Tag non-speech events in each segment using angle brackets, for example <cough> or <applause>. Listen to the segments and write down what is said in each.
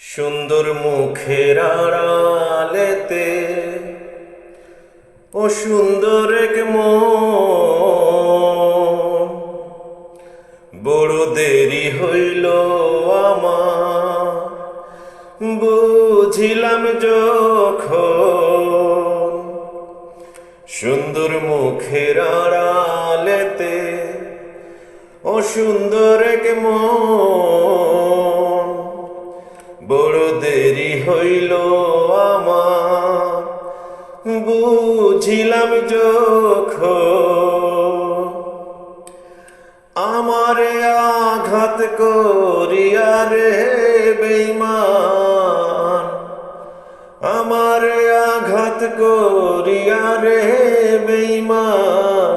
সুন্দর মুখের আড়ালেতে ও সুন্দর এক বড় দেরি হইল আমার, বুঝিলাম যখন সুন্দর মুখের আড়ালেতে ও সুন্দর এক মন। বড় দেরি হইল আমার। বুঝিলাম যখন আমারে আঘাত করিয়া রে বেইমান আমারে আঘাত করিয়া রে বেইমান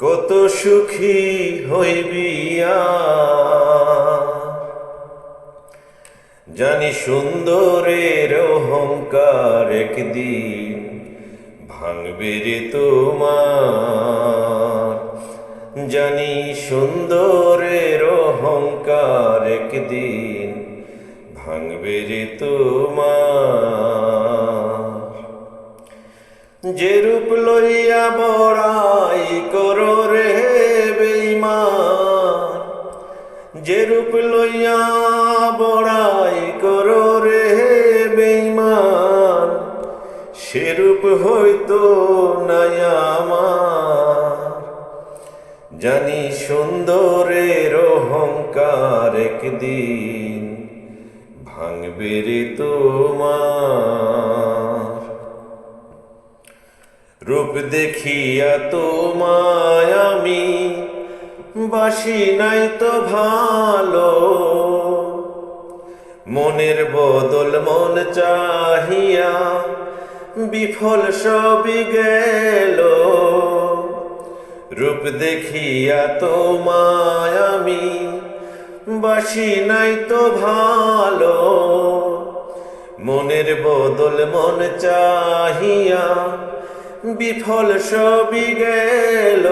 কত সুখী হইবিয়া জানি সুন্দরের অহংকার একদিন ভাঙবে রে তোমার। জানি সুন্দরের অহংকার একদিন ভাঙবে রে তোমার। যে রূপ লইয়া বড়াই করো রে বেইমান যে রূপ লইয়া বড়াই হইতো নাই আমার। জানি সুন্দরের অহংকার একদিন ভাঙবে রে তোমার। রূপ দেখিয়া তোমায় আমি বাসি নাই তো ভালো। মনের বদল মন চাহিয়া বিফল সবই গেল। রূপ দেখিয়া তোমায় আমি বাসি নাই তো ভালো। মনের বদল মন চাহিয়া বিফল সবই গেল।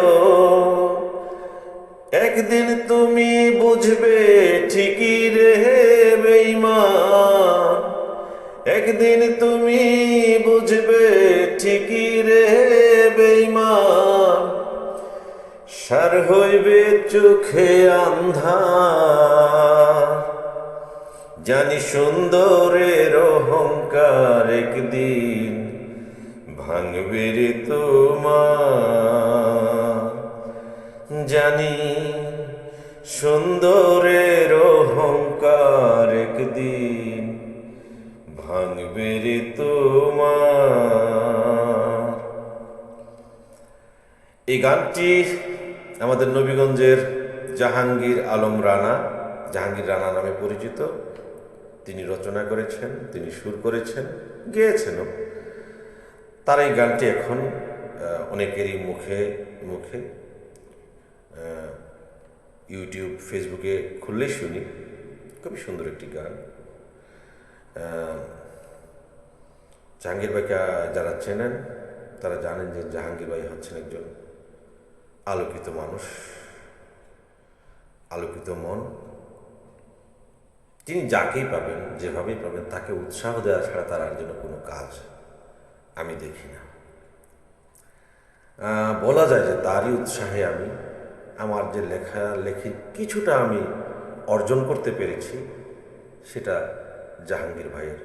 একদিন তুমি বুঝবে ঠিকই রে বেইমান একদিন তুমি বুঝবে ঠিকই রে বেইমান সার হইবে চোখে আন্ধার। জানি সুন্দরের অহংকার একদিন ভাঙবে রে জানি সুন্দরের অহংকার একদিন ভাঙবে তোমার। এই গানটি আমাদের নবীগঞ্জের জাহাঙ্গীর আলম রানা, জাহাঙ্গীর রানা নামে পরিচিত। তিনি রচনা করেছেন, তিনি সুর করেছেন গেয়েছেনও তার এই গানটি এখন অনেকেরই মুখে মুখে ইউটিউব, ফেসবুকে খুললেই শুনি। খুবই সুন্দর একটি গান। জাহাঙ্গীর ভাইকে যারা চেনেন, তারা জানেন যে জাহাঙ্গীর ভাই হচ্ছেন একজন আলোকিত মানুষ, আলোকিত মন। তিনি যাকেই পাবেন, যেভাবেই পাবেন, তাকে উৎসাহ দেওয়া ছাড়া তার আর জন্য কোনো কাজ আমি দেখি না। বলা যায় যে তারই উৎসাহে আমি, আমার যে লেখা, লেখি কিছুটা আমি অর্জন করতে পেরেছি, সেটা জাহাঙ্গীর ভাইয়ের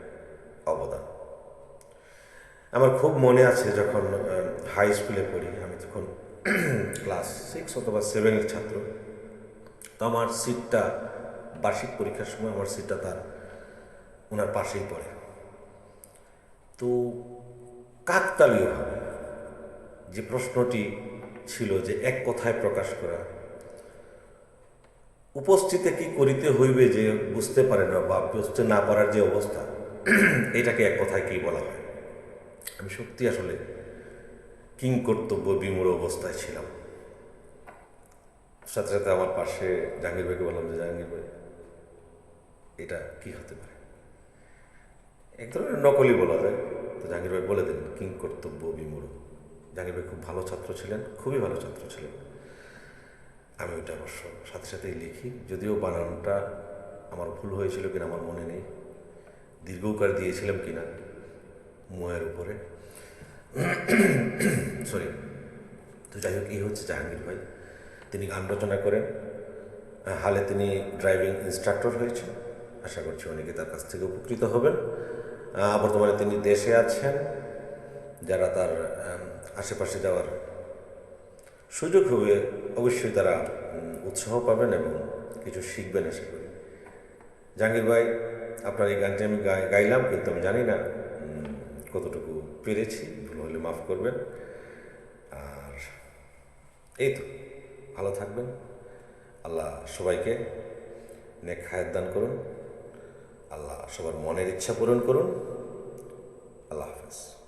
অবদান। আমার খুব মনে আছে যখন হাই স্কুলে পড়ি, আমি তখন <clears throat> ক্লাস সিক্স অথবা সেভেনের ছাত্র। তো আমার সিটটা, বার্ষিক পরীক্ষার সময় আমার সিটটা তার ওনার পাশেই পড়ে। তো কাকতালীয়ভাবে যে প্রশ্নটি ছিল যে এক কথায় প্রকাশ করা, উপস্থিতে কি করিতে হইবে যে বুঝতে পারে না বা বুঝতে না পারার যে অবস্থা, <clears throat> এটাকে এক কথায় কি বলা হয়? আমি সত্যি আসলে কিং কর্তব্য বিমূঢ় অবস্থায় ছিলাম। সাথে সাথে আমার পাশে জাহাঙ্গীর ভাইকে বললাম যে, জাহাঙ্গীর ভাই, এটা কি হতে পারে? এক ধরনের নকলই বলা যায়। তো জাহাঙ্গীর ভাই বলে দিলেন, কিং কর্তব্য বিমূঢ়। জাহাঙ্গীর ভাই খুব ভালো ছাত্র ছিলেন, খুবই ভালো ছাত্র ছিলেন। আমি ওইটা অবশ্য সাথে সাথেই লিখি। যদিও বানানটা আমার ভুল হয়েছিল কিনা আমার মনে নেই। দীর্ঘকার দিয়েছিলাম কিনা মুয়ের উপরে। সরি তো যাই হোক, এই হচ্ছে জাহাঙ্গীর ভাই। তিনি গান রচনা করেন। হালে তিনি ড্রাইভিং ইনস্ট্রাক্টর হয়েছেন। আশা করছি অনেকে তার কাছ থেকে উপকৃত হবেন। বর্তমানে তিনি দেশে আছেন। যারা তার আশেপাশে যাওয়ার সুযোগ হবে, অবশ্যই তারা উৎসাহ পাবেন এবং কিছু শিখবেন, আশা করি। জাহাঙ্গীর ভাই, আপনার এই গানটি আমি গাই- গাইলাম, কিন্তু আমি জানি না কতটুকু পেরেছি, ভুল হলে মাফ করবেন। আর এই তো, ভালো থাকবেন। আল্লাহ সবাইকে নেক হায়াত দান করুন। আল্লাহ সবার মনের ইচ্ছা পূরণ করুন। আল্লাহ হাফেজ।